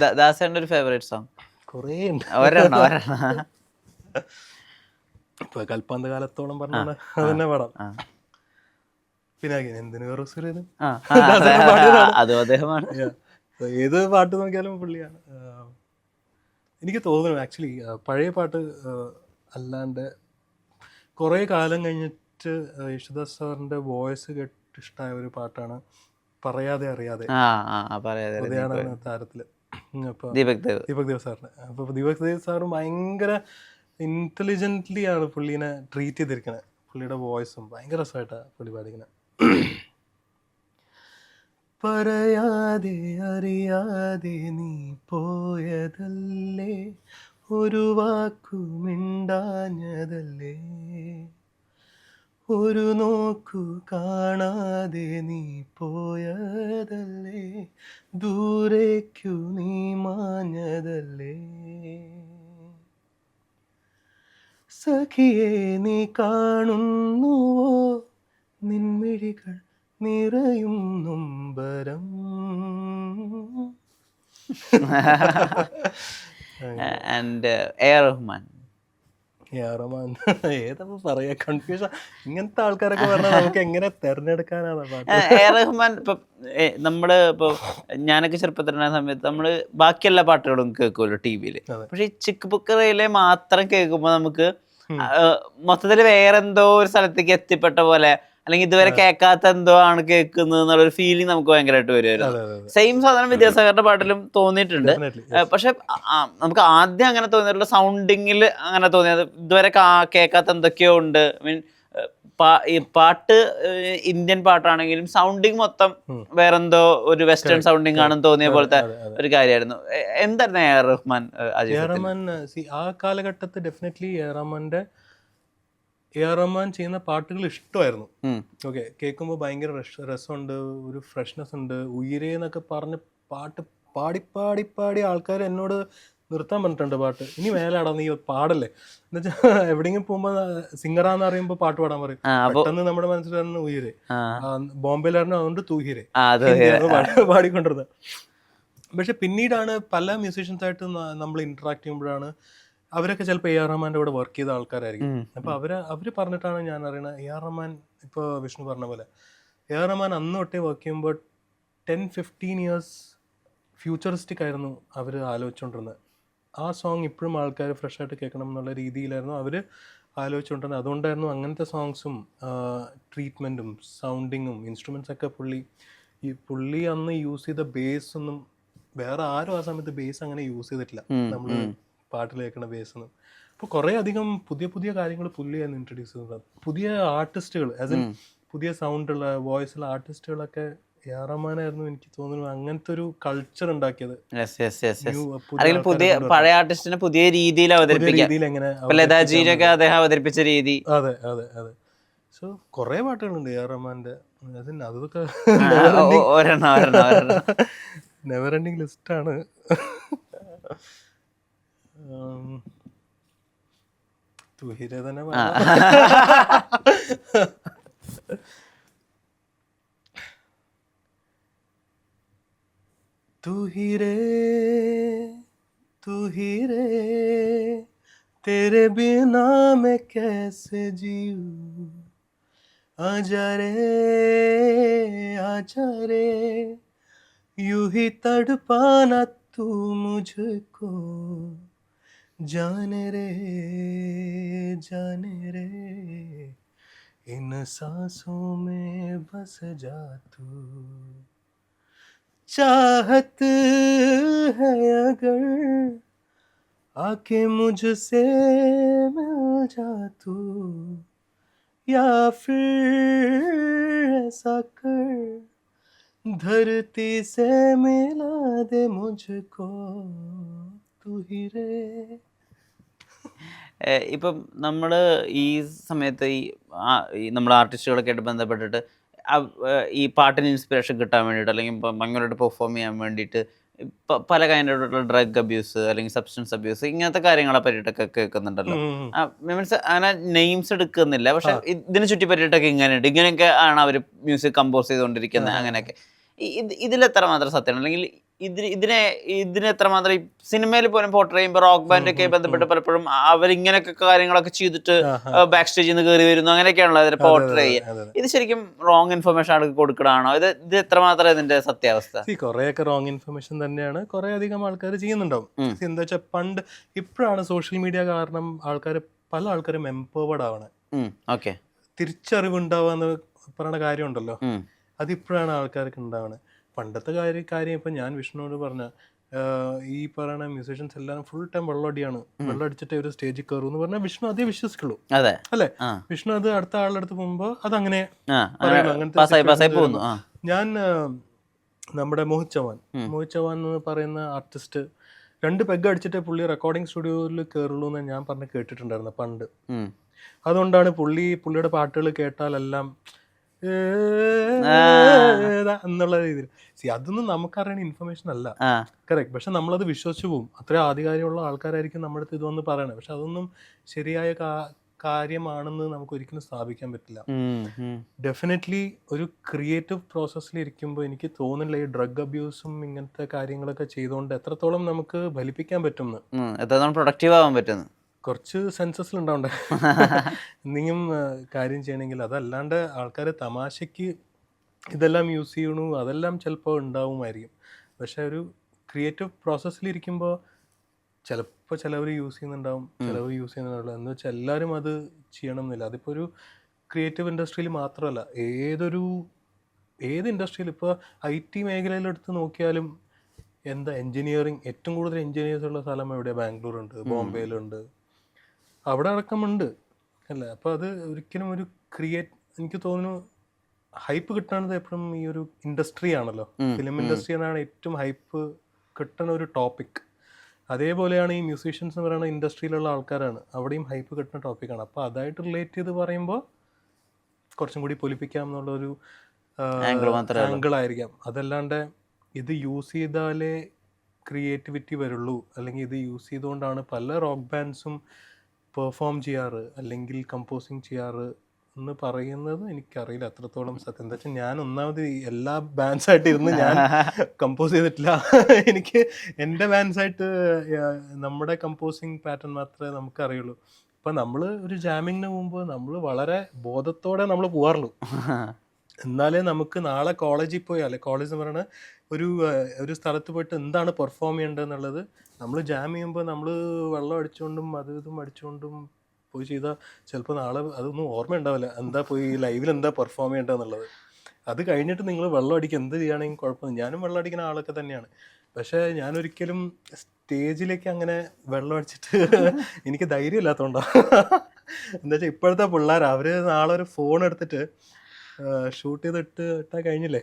ദാ- ദാസേട്ടന്റെ ഒരു ഫേവറേറ്റ് സോങ് കുറേ ഉണ്ട്. ഒരെണ്ണം ഒരെണ്ണം. ഇപ്പൊ കൽപ്പാന്ത കാലത്തോളം പറഞ്ഞ അതന്നെ പടം. പിന്നെ എന്തിനു വേറെ ആ, ആ, അതെ, അതെ, അതും അദ്ദേഹമാണ്. ഏത് പാട്ട് നോക്കിയാലും പുള്ളിയാണ്. എനിക്ക് തോന്നുന്നു ആക്ച്വലി പഴയ പാട്ട് അല്ലാണ്ട് കുറേ കാലം കഴിഞ്ഞിട്ട് യേശുദാസ് സാറിന്റെ വോയിസ് കേട്ട് ഇഷ്ടമായ ഒരു പാട്ടാണ് പറയാതെ അറിയാതെ. താരത്തിൽ. ദീപക് ദേവ്. ദീപക് ദേവ് സാറിന്. അപ്പൊ ദീപക് ദേവ് സാറ് ഭയങ്കര ഇന്റലിജന്റ്ലി ആണ് പുള്ളീനെ ട്രീറ്റ് ചെയ്തിരിക്കണത് പുള്ളിയുടെ വോയിസും ഭയങ്കര രസമായിട്ടാണ് പുള്ളി പാടിക്കുന്നത് പറയാതെ അറിയാതെ നീ പോയതല്ലേ? ഒരു വാക്കു മിണ്ടാഞ്ഞതല്ലേ? ഒരു നോക്കു കാണാതെ നീ പോയതല്ലേ? ദൂരേക്കു നീ മാഞ്ഞതല്ലേ? സഖിയെ നീ കാണുന്നുവോ? നിൻമിഴികൾ നിറയും നൊമ്പരം. And A Rahman. യാറമാൻ ഏതപ്പോ പറയാ? കൺഫ്യൂഷൻ ഇങ്ങനത്തെ ആൾക്കാരൊക്കെ പറഞ്ഞാൽ നമുക്ക് എങ്ങനെ തെരഞ്ഞെടുക്കാനാണ് റഹ്മാൻ ഇപ്പൊ നമ്മൾ ഇപ്പൊ ഞാനൊക്കെ ചെറുപ്പത്തിലുണ്ടായ സമയത്ത് നമ്മൾ ബാക്കി എല്ലാ പാട്ടുകളും കേൾക്കുമല്ലോ ടി വിയിൽ പക്ഷെ ഈ ചിക്ക് ബുക്കറയിലെ മാത്രം കേൾക്കുമ്പോ നമുക്ക് മൊത്തത്തിൽ വേറെന്തോ ഒരു സ്ഥലത്തേക്ക് എത്തിപ്പെട്ട പോലെ അല്ലെങ്കിൽ ഇതുവരെ കേൾക്കാത്ത എന്തോ ആണ് കേൾക്കുന്നത് എന്നുള്ളൊരു ഫീലിംഗ് നമുക്ക് ഭയങ്കരമായിട്ട് വരുമായിരുന്നു സെയിം സാധനം വിദ്യാസാഗറിന്റെ പാട്ടിലും തോന്നിയിട്ടുണ്ട്. പക്ഷെ നമുക്ക് ആദ്യം അങ്ങനെ തോന്നിയിട്ടുള്ള സൗണ്ടിങ്ങിൽ അങ്ങനെ തോന്നിയത് ഇതുവരെ കേൾക്കാത്ത എന്തൊക്കെയോ ഉണ്ട്. മീൻ പാട്ട് ഇന്ത്യൻ പാട്ടാണെങ്കിലും സൗണ്ടിങ് മൊത്തം വേറെന്തോ ഒരു വെസ്റ്റേൺ സൗണ്ടിങ് ആണെന്ന് തോന്നിയ പോലത്തെ. ഒരു കാര്യമായിരുന്നു. എന്തായിരുന്നു എ ആർ റഹ്മാൻ ആ കാലഘട്ടത്തിൽ ഡെഫിനറ്റ്ലി എ റഹ്മാന്റെ എ ആർ റഹ്മാൻ ചെയ്യുന്ന പാട്ടുകൾ ഇഷ്ടമായിരുന്നു. ഓക്കെ കേൾക്കുമ്പോൾ ഭയങ്കര രസ- രസമുണ്ട് ഒരു ഫ്രഷ്നെസ് ഉണ്ട്. ഉയരേ എന്നൊക്കെ പറഞ്ഞ് പാട്ട് പാടി പാടി പാടി ആൾക്കാർ എന്നോട് നിർത്താൻ പറഞ്ഞിട്ടുണ്ട് പാട്ട്. ഇനി മേലാടാ നീ പാടല്ലേ? എന്നുവെച്ചാൽ എവിടെയെങ്കിലും പോകുമ്പോൾ സിംഗറാന്ന് അറിയുമ്പോൾ പാട്ട് പാടാൻ പറയും. പെട്ടെന്ന് നമ്മുടെ മനസ്സിൽ തന്നെ ഉയരെ. ബോംബെയിലായിരുന്നു അതുകൊണ്ട് തൂഹിരെ. പാടിക്കൊണ്ടിരുന്നത്. പക്ഷെ പിന്നീടാണ് പല മ്യൂസീഷ്യൻസ് ആയിട്ട് നമ്മൾ ഇന്ററാക്ട് ചെയ്യുമ്പോഴാണ് അവരൊക്കെ ചിലപ്പോൾ എ ആർ റഹ്മാന്റെ കൂടെ വർക്ക് ചെയ്ത ആൾക്കാരായിരിക്കും. അപ്പൊ അവർ അവർ പറഞ്ഞിട്ടാണ് ഞാൻ അറിയണത്. എ ആർ റഹ്മാൻ ഇപ്പൊ വിഷ്ണു പറഞ്ഞ പോലെ. എ ആർ റഹ്മാൻ അന്ന് തൊട്ടേ വർക്ക് ചെയ്യുമ്പോൾ ടെൻ ഫിഫ്റ്റീൻ ഇയേഴ്സ് ഫ്യൂച്ചറിസ്റ്റിക് ആയിരുന്നു അവർ ആലോചിച്ചുകൊണ്ടിരുന്നത് ആ സോങ് ഇപ്പോഴും ആൾക്കാർ ഫ്രഷ് ആയിട്ട് കേൾക്കണം എന്നുള്ള രീതിയിലായിരുന്നു അവർ ആലോചിച്ചുകൊണ്ടിരുന്നത് അതുകൊണ്ടായിരുന്നു അങ്ങനത്തെ സോങ്സും ട്രീറ്റ്മെന്റും സൗണ്ടിങ്ങും ഇൻസ്ട്രുമെൻസ് ഒക്കെ പുള്ളി ഈ പുള്ളി അന്ന് യൂസ് ചെയ്ത ബേസ് ഒന്നും വേറെ ആരും ആ സമയത്ത് ബേസ് അങ്ങനെ യൂസ് ചെയ്തിട്ടില്ല. നമ്മൾ കേൾക്കുന്ന ബേസ് ഒന്നും അപ്പോൾ കുറേ അധികം പുതിയ പുതിയ കാര്യങ്ങൾ പുള്ളിയാണ് ഇൻട്രൊഡ്യൂസ് ചെയ്തത് പുതിയ ആർട്ടിസ്റ്റുകൾ ആസ് ഇൻ സൗണ്ട് പുതിയ സൗണ്ടുള്ള വോയിസുള്ള ആർട്ടിസ്റ്റുകളൊക്കെ റഹ്മാനായിരുന്നു എനിക്ക് തോന്നുന്നു. അങ്ങനത്തെ ഒരു കൾച്ചർ ഉണ്ടാക്കിയത്. അല്ലെങ്കിൽ പുതിയ പഴയ ആർട്ടിസ്റ്റിനെ പുതിയ രീതിയിൽ അവതരിപ്പിക്കാം. ലതാജീനൊക്കെ അദ്ദേഹം അവതരിപ്പിച്ച രീതി. അതെ അതെ അതെ. സോ കുറേ പാട്ടുകളുണ്ട് എ ആർ റഹ്മാന്റെ അതൊക്കെ നെവർ എൻഡിങ് ലിസ്റ്റ് ഒരെണ്ണം तू ही रहता ना बाबा. तू ही रे तू ही रे तेरे बिना मैं कैसे जीऊं? आजा रे आजा रे। यू ही तड़पाना तू मुझको। जाने रे जाने रे, इन सांसों में बस जा तू। चाहत है अगर आके मुझसे मिल जा तू, या फिर ऐसा कर धरती से मिला दे मुझको, तू ही रे। ഇപ്പം നമ്മൾ ഈ സമയത്ത് ഈ നമ്മൾ ആർട്ടിസ്റ്റുകളൊക്കെ ആയിട്ട് ബന്ധപ്പെട്ടിട്ട് ഈ പാട്ടിന് ഇൻസ്പിറേഷൻ കിട്ടാൻ വേണ്ടിയിട്ട് അല്ലെങ്കിൽ ഇപ്പം ഭയങ്കരമായിട്ട് പെർഫോം ചെയ്യാൻ വേണ്ടിയിട്ട് പല കൈൻഡായിട്ടുള്ള ഡ്രഗ് അബ്യൂസ് അല്ലെങ്കിൽ സബ്സ്റ്റൻസ് അബ്യൂസ് ഇങ്ങനത്തെ കാര്യങ്ങളെ പറ്റിയിട്ടൊക്കെ കേൾക്കുന്നുണ്ടല്ലോ. മീൻസ് അങ്ങനെ നെയിംസ് എടുക്കുന്നില്ല. പക്ഷെ ഇതിനെ ചുറ്റി പറ്റിയിട്ടൊക്കെ ഇങ്ങനെയുണ്ട്. ഇങ്ങനെയൊക്കെ ആണ് അവർ മ്യൂസിക് കമ്പോസ് ചെയ്തുകൊണ്ടിരിക്കുന്നത് അങ്ങനെയൊക്കെ. ഇത് ഇതിലെത്ര മാത്രം സത്യമാണ്? അല്ലെങ്കിൽ ഇതിന് ഇതിനെ ഇതിന് എത്രമാത്രം സിനിമയിൽ പോലും പോർട്രേ ചെയ്യുമ്പോൾ റോക്ക് ബാൻഡ് ഒക്കെ ബന്ധപ്പെട്ട് പലപ്പോഴും അവരിങ്ങനെയൊക്കെ കാര്യങ്ങളൊക്കെ ചെയ്തിട്ട്. ബാക്ക് സ്റ്റേജിൽ നിന്ന് കയറി വരുന്നു. അങ്ങനെയൊക്കെയാണല്ലോ അതിനെ പോർട്രേ ചെയ്യുക. ഇത് ശരിക്കും റോങ് ഇൻഫർമേഷൻ ആൾക്ക് കൊടുക്കണാണോ ഇത് ഇത് എത്രമാത്രം ഇതിന്റെ സത്യാവസ്ഥ? കുറെയൊക്കെ റോങ് ഇൻഫർമേഷൻ തന്നെയാണ്. കുറെ അധികം ആൾക്കാർ ചെയ്യുന്നുണ്ടാവും. എന്താ വെച്ചാൽ പണ്ട് ഇപ്പോഴാണ് സോഷ്യൽ മീഡിയ കാരണം ആൾക്കാർ പല ആൾക്കാരും എംപവേർഡ് ആവണേ ഓക്കെ തിരിച്ചറിവ് ഉണ്ടാവുക എന്ന് പറയുന്ന കാര്യമുണ്ടല്ലോ. അതിപ്പോഴാണ് ആൾക്കാർക്ക് ഉണ്ടാവണത് പണ്ടത്തെ കാര്യ കാര്യം ഇപ്പം ഞാൻ വിഷ്ണുവിനോട് പറഞ്ഞ ഈ പറയുന്ന മ്യൂസീഷ്യൻസ് എല്ലാം ഫുൾ ടൈം വെള്ളമടിയാണ്. വെള്ളം അടിച്ചിട്ട് ഒരു സ്റ്റേജിൽ കയറും എന്ന് പറഞ്ഞാൽ വിഷ്ണു അതേ വിശ്വസിക്കുള്ളൂ. അതെ. അല്ലേ? വിഷ്ണു അത് അടുത്ത ആളുടെ അടുത്ത് പോകുമ്പോൾ അതങ്ങനെ. അങ്ങനത്തെ ഞാൻ നമ്മുടെ മോഹിത് ചവാൻ മോഹിത് ചവാൻ എന്ന് പറയുന്ന ആർട്ടിസ്റ്റ് രണ്ട് പെഗ് അടിച്ചിട്ട് പുള്ളി റെക്കോർഡിംഗ് സ്റ്റുഡിയോയിൽ കയറുള്ളൂ എന്ന് ഞാൻ പറഞ്ഞ് കേട്ടിട്ടുണ്ടായിരുന്നു പണ്ട്. അതുകൊണ്ടാണ് പുള്ളി പുള്ളിയുടെ പാട്ടുകൾ കേട്ടാലെല്ലാം എന്നുള്ള രീതിയിൽ. സി അതൊന്നും നമുക്കറിയണ ഇൻഫർമേഷൻ അല്ല. കറക്റ്റ് പക്ഷെ നമ്മളത് വിശ്വസിച്ചു പോകും അത്രയും ആധികാരികമുള്ള ആൾക്കാരായിരിക്കും നമ്മുടെ അടുത്ത് ഇതൊന്ന് പറയണത് പക്ഷെ അതൊന്നും ശരിയായ കാര്യമാണെന്ന് നമുക്ക് ഒരിക്കലും സ്ഥാപിക്കാൻ പറ്റില്ല. ഡെഫിനറ്റ്ലി ഒരു ക്രിയേറ്റീവ് പ്രോസസ്സിൽ ഇരിക്കുമ്പോൾ എനിക്ക് തോന്നുന്നില്ല ഈ ഡ്രഗ് അബ്യൂസും ഇങ്ങനത്തെ കാര്യങ്ങളൊക്കെ ചെയ്തുകൊണ്ട് എത്രത്തോളം നമുക്ക് ഫലിപ്പിക്കാൻ പറ്റുമെന്ന് എത്രത്തോളം പ്രൊഡക്റ്റീവ് ആവാൻ പറ്റുന്നു. കുറച്ച് സെൻസസിൽ ഉണ്ടാവണ്ടേ? എന്തെങ്കിലും കാര്യം ചെയ്യണമെങ്കിൽ അതല്ലാണ്ട് ആൾക്കാർ തമാശയ്ക്ക് ഇതെല്ലാം യൂസ് ചെയ്യണു അതെല്ലാം ചിലപ്പോൾ ഉണ്ടാവുമായിരിക്കും. പക്ഷെ ഒരു ക്രിയേറ്റീവ് പ്രോസസ്സിൽ ഇരിക്കുമ്പോൾ ചിലപ്പോൾ ചിലവർ യൂസ് ചെയ്യുന്നുണ്ടാവും ചിലവർ യൂസ് ചെയ്യുന്നുണ്ടാവില്ല. എന്ന് വെച്ചാൽ എല്ലാവരും അത് ചെയ്യണം എന്നില്ല അതിപ്പോൾ ഒരു ക്രിയേറ്റീവ് ഇൻഡസ്ട്രിയിൽ മാത്രമല്ല ഏതൊരു ഏത് ഇൻഡസ്ട്രിയിൽ ഇപ്പോൾ ഐ ടി മേഖലയിലെടുത്ത് നോക്കിയാലും എന്താ എൻജിനീയറിങ് ഏറ്റവും കൂടുതൽ എൻജിനീയേഴ്സ് ഉള്ള സ്ഥലം എവിടെ ബാംഗ്ലൂർ ഉണ്ട് ബോംബെയിലുണ്ട് അവിടെ അടക്കമുണ്ട്. അല്ല? അപ്പോൾ അത് ഒരിക്കലും ഒരു ക്രിയേറ്റ് എനിക്ക് തോന്നുന്നു ഹൈപ്പ് കിട്ടണത് എപ്പോഴും ഈ ഒരു ഇൻഡസ്ട്രി ആണല്ലോ. ഫിലിം ഇൻഡസ്ട്രി എന്നാണ് ഏറ്റവും ഹൈപ്പ് കിട്ടണ ഒരു ടോപ്പിക് അതേപോലെയാണ് ഈ മ്യൂസീഷ്യൻസ് എന്ന് പറയുന്ന ഇൻഡസ്ട്രിയിലുള്ള ആൾക്കാരാണ്. അവിടെയും ഹൈപ്പ് കിട്ടുന്ന ടോപ്പിക്കാണ് അപ്പോൾ അതായിട്ട് റിലേറ്റ് ചെയ്ത് പറയുമ്പോൾ കുറച്ചും കൂടി പൊലിപ്പിക്കാം എന്നുള്ളൊരു. ആംഗിൾ ആയിരിക്കാം. അതല്ലാണ്ട് ഇത് യൂസ് ചെയ്താലേ ക്രിയേറ്റിവിറ്റി വരുള്ളൂ. അല്ലെങ്കിൽ ഇത് യൂസ് ചെയ്തുകൊണ്ടാണ് പല റോക്ക് ബാൻഡ്സും പെർഫോം ചെയ്യാറ് അല്ലെങ്കിൽ കമ്പോസിങ് ചെയ്യാറ് എന്ന് പറയുന്നത് എനിക്കറിയില്ല. അത്രത്തോളം സത്യം. എന്താ വെച്ചാൽ ഞാൻ ഒന്നാമത് എല്ലാ ബാൻസ് ആയിട്ട് ഇരുന്ന് ഞാൻ കമ്പോസ് ചെയ്തിട്ടില്ല. എനിക്ക് എന്റെ ബാൻസായിട്ട് നമ്മുടെ കമ്പോസിങ് പാറ്റേൺ മാത്രമേ നമുക്ക് അറിയുള്ളൂ ഇപ്പം നമ്മൾ ഒരു ജാമിങ്ങിന് മുമ്പ് നമ്മൾ വളരെ ബോധത്തോടെ നമ്മൾ പോകാറുള്ളൂ എന്നാലേ നമുക്ക് നാളെ കോളേജിൽ പോയി അല്ലെ കോളേജ് എന്ന് പറയുന്നത് ഒരു ഒരു സ്ഥലത്ത് പോയിട്ട് എന്താണ് പെർഫോം ചെയ്യേണ്ടത് എന്നുള്ളത് നമ്മൾ ജാം ചെയ്യുമ്പോൾ നമ്മൾ വെള്ളം അടിച്ചുകൊണ്ടും അത് ഇതും അടിച്ചുകൊണ്ടും പോയി ചെയ്താൽ ചിലപ്പോൾ നാളെ അതൊന്നും ഓർമ്മ ഉണ്ടാവില്ല എന്താ പോയി ലൈവിൽ എന്താ പെർഫോം ചെയ്യേണ്ടതെന്നുള്ളത്. അത് കഴിഞ്ഞിട്ട് നിങ്ങൾ വെള്ളം അടിക്കുക എന്ത് ചെയ്യുകയാണെങ്കിൽ കുഴപ്പമില്ല ഞാനും വെള്ളം അടിക്കുന്ന ആളൊക്കെ തന്നെയാണ്. പക്ഷേ ഞാനൊരിക്കലും സ്റ്റേജിലേക്ക് അങ്ങനെ വെള്ളം അടിച്ചിട്ട് എനിക്ക് ധൈര്യം ഇല്ലാത്തതുകൊണ്ടാണ് എന്താ വെച്ചാൽ ഇപ്പോഴത്തെ പിള്ളേർ അവർ നാളെ ഒരു ഫോൺ എടുത്തിട്ട് ഷൂട്ട് ചെയ്തിട്ട് ഇട്ടാൽ കഴിഞ്ഞില്ലേ?